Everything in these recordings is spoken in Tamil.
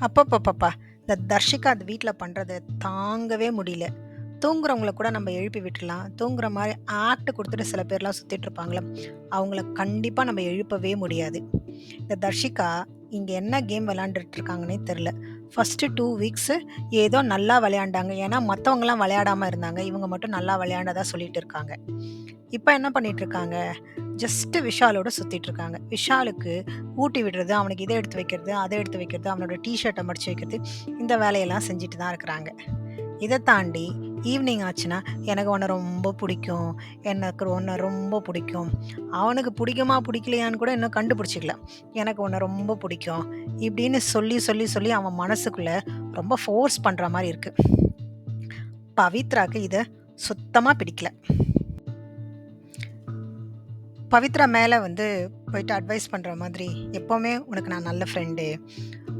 அப்பப்பப்பப்பா! இந்த தர்ஷிகா அந்த வீட்டில் பண்ணுறது தாங்கவே முடியல. தூங்குறவங்கள கூட நம்ம எழுப்பி விட்டுலாம் தூங்குற மாதிரி ஆக்ட் கொடுத்துட்டு சில பேர்லாம் சுற்றிட்டு இருப்பாங்களே அவங்கள கண்டிப்பாக நம்ம எழுப்பவே முடியாது. இந்த தர்ஷிகா இங்கே என்ன கேம் விளையாண்டுட்டு இருக்காங்கன்னே தெரில ஃபஸ்ட்டு டூ வீக்ஸு ஏதோ நல்லா விளையாண்டாங்க. ஏன்னா மற்றவங்களாம் விளையாடாமல் இருந்தாங்க. இவங்க மட்டும் நல்லா விளையாண்டதாக சொல்லிட்டு இருக்காங்க. இப்போ என்ன பண்ணிட்டு இருக்காங்க? ஜஸ்ட்டு விஷாலோட சுற்றிட்டு இருக்காங்க. விஷாலுக்கு ஊட்டி விடுறது, அவனுக்கு இதை எடுத்து வைக்கிறது, அதை எடுத்து வைக்கிறது, அவனோட டிஷர்ட்டை மடிச்சு வைக்கிறது, இந்த வேலையெல்லாம் செஞ்சுட்டு தான் இருக்கிறாங்க. இதை தாண்டி ஈவினிங் ஆச்சுன்னா, "எனக்கு உன்னை ரொம்ப பிடிக்கும் எனக்கு உன்னை ரொம்ப பிடிக்கும் அவனுக்கு பிடிக்குமா பிடிக்கலையான்னு கூட இன்னும் கண்டுபிடிச்சிக்கல "எனக்கு உன்னை ரொம்ப பிடிக்கும் இப்படின்னு சொல்லி, சொல்லி, சொல்லி அவன் மனசுக்குள்ளே ரொம்ப ஃபோர்ஸ் பண்ணுற மாதிரி இருக்குது பவித்ராக்கு இதை சுத்தமாக பிடிக்கல. பவித்ரா மேலே வந்து போயிட்டு அட்வைஸ் பண்ணுற மாதிரி, எப்போவுமே உனக்கு நான் நல்ல ஃப்ரெண்டு.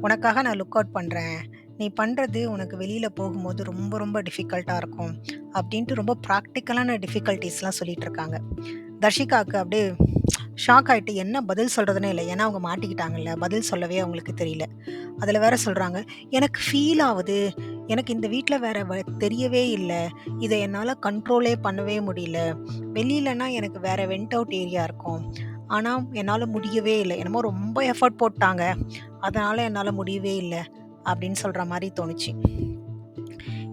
உனக்காக நான் லுக் அவுட் பண்ணுறேன் நீ பண்ணுறது உனக்கு வெளியில் போகும்போது ரொம்ப ரொம்ப டிஃபிகல்ட்டாக இருக்கும்." அப்படின்ட்டு ரொம்ப ப்ராக்டிக்கலான டிஃபிகல்ட்டிஸ்லாம் சொல்லிட்டு இருக்காங்க. தர்ஷிகாவுக்கு அப்படியே ஷாக் ஆயிட்டு என்ன பதில் சொல்கிறதுனே இல்லை ஏன்னா அவங்க மாட்டிக்கிட்டாங்கல்ல. பதில் சொல்லவே அவங்களுக்கு தெரியல. அதில் வேற சொல்கிறாங்க "எனக்கு ஃபீல் ஆகுது எனக்கு இந்த வீட்டில் வேற வ தெரியவே இல்லை இதை என்னால் கண்ட்ரோலே பண்ணவே முடியல. வெளியிலனா எனக்கு வேற வென்ட் அவுட் ஏரியா இருக்கும். ஆனால் என்னால் முடியவே இல்லை என்னமோ ரொம்ப எஃபோர்ட் போட்டாங்க. அதனால் என்னால் முடியவே இல்லை அப்படின்னு சொல்கிற மாதிரி தோணுச்சு.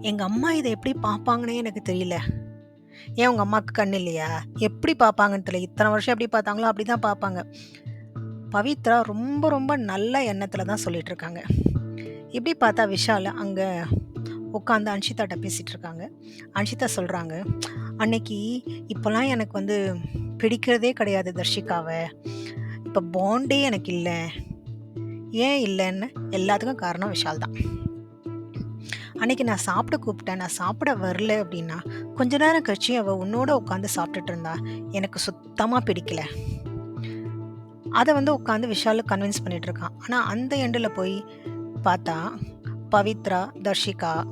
எங்கள் அம்மா இதை எப்படி பார்ப்பாங்கன்னே எனக்கு தெரியல. ஏன் உங்கள் அம்மாவுக்கு கண் இல்லையா? எப்படி பார்ப்பாங்கன்னு தெரியல. இத்தனை வருஷம் எப்படி பார்த்தாங்களோ அப்படி தான் பார்ப்பாங்க. பவித்ரா ரொம்ப ரொம்ப நல்ல எண்ணத்தில் தான் சொல்லிகிட்ருக்காங்க இப்படி பார்த்தா விஷால் அங்கே உட்காந்து அன்ஷிதாட்ட பேசிகிட்டு இருக்காங்க. அன்ஷிதா சொல்கிறாங்க "அன்னைக்கு இப்போல்லாம் எனக்கு வந்து பிடிக்கிறதே கிடையாது தர்ஷிகாவை இப்போ பாண்டே எனக்கு இல்லை ஏன் இல்லைன்னு எல்லாத்துக்கும் காரணம் விஷால் தான். அன்னைக்கு நான் சாப்பிட கூப்பிட்டேன். நான் சாப்பிட வரல அப்படின்னா, கொஞ்ச நேரம் கழிச்சு அவள் உன்னோட உட்காந்து சாப்பிட்டுட்டு இருந்தா. எனக்கு சுத்தமாக பிடிக்கல. அதை வந்து உட்காந்து விஷாலு கன்வின்ஸ் பண்ணிட்டு இருக்கான். ஆனால் அந்த எண்டில் போய் பார்த்தா, பவித்ரா, தர்ஷிகா,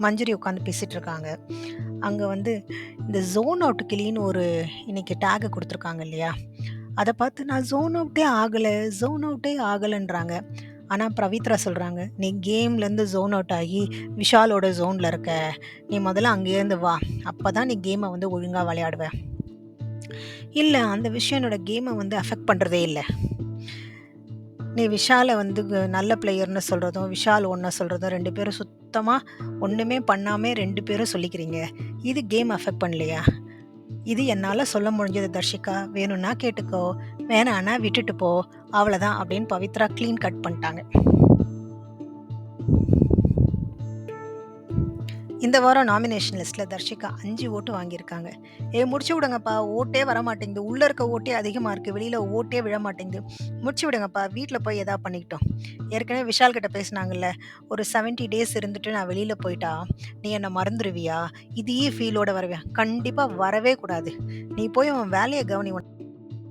மஞ்சரி உட்காந்து பேசிகிட்டு இருக்காங்க. அங்கே வந்து இந்த ஜோன் அவுட் கிளின்னு ஒரு இன்னைக்கு டேகை கொடுத்துருக்காங்க இல்லையா? அதை பார்த்து நான் ஜோன் அவுட்டே ஆகலை ஜோன் அவுட்டே ஆகலைன்றாங்க ஆனால் பவித்ரா சொல்கிறாங்க "நீ கேம்லேருந்து ஜோன் அவுட் ஆகி விஷாலோட ஜோனில் இருக்க. நீ முதல்ல அங்கேருந்து வா. அப்பதான் நீ கேமை வந்து ஒழுங்காக விளையாடுவ." இல்லை அந்த விஷயம் கேமை வந்து அஃபெக்ட் பண்ணுறதே இல்லை நீ விஷாலை வந்து நல்ல பிளேயர்னு சொல்கிறதும் விஷால் ஒன்று சொல்கிறதும் ரெண்டு பேரும் சுத்தமாக ஒன்றுமே பண்ணாமல் ரெண்டு பேரும் சொல்லிக்கிறீங்க. இது கேம் அஃபெக்ட் பண்ணலையா? இது என்னால் சொல்ல முடிஞ்சது தர்ஷிகா. வேணும்னா கேட்டுக்கோ. வேணான்னா விட்டுட்டு போ. அவ்வளோதான் அப்படின்னு பவித்ரா க்ளீன் கட் பண்ணிட்டாங்க. இந்த வாரம் நாமினேஷன் லிஸ்ட்டில் தர்ஷிகா அஞ்சு ஓட்டு வாங்கியிருக்காங்க. ஏ முடிச்சு விடுங்கப்பா. ஓட்டே வரமாட்டேங்குது. உள்ளே இருக்க ஓட்டே அதிகமாக இருக்குது வெளியில் ஓட்டே விழமாட்டேங்குது. முடிச்சு விடுங்கப்பா. வீட்டில் போய் எதா பண்ணிக்கிட்டோம் ஏற்கனவே விஷால் கிட்ட பேசினாங்கல்ல "ஒரு 70 டேஸ் இருந்துட்டு நான் வெளியில் போயிட்டா, நீ என்னை மறந்துடுவியா இதே ஃபீலோட வரவியா கண்டிப்பாக வரவே கூடாது. நீ போய் உன் வேலையை கவனி.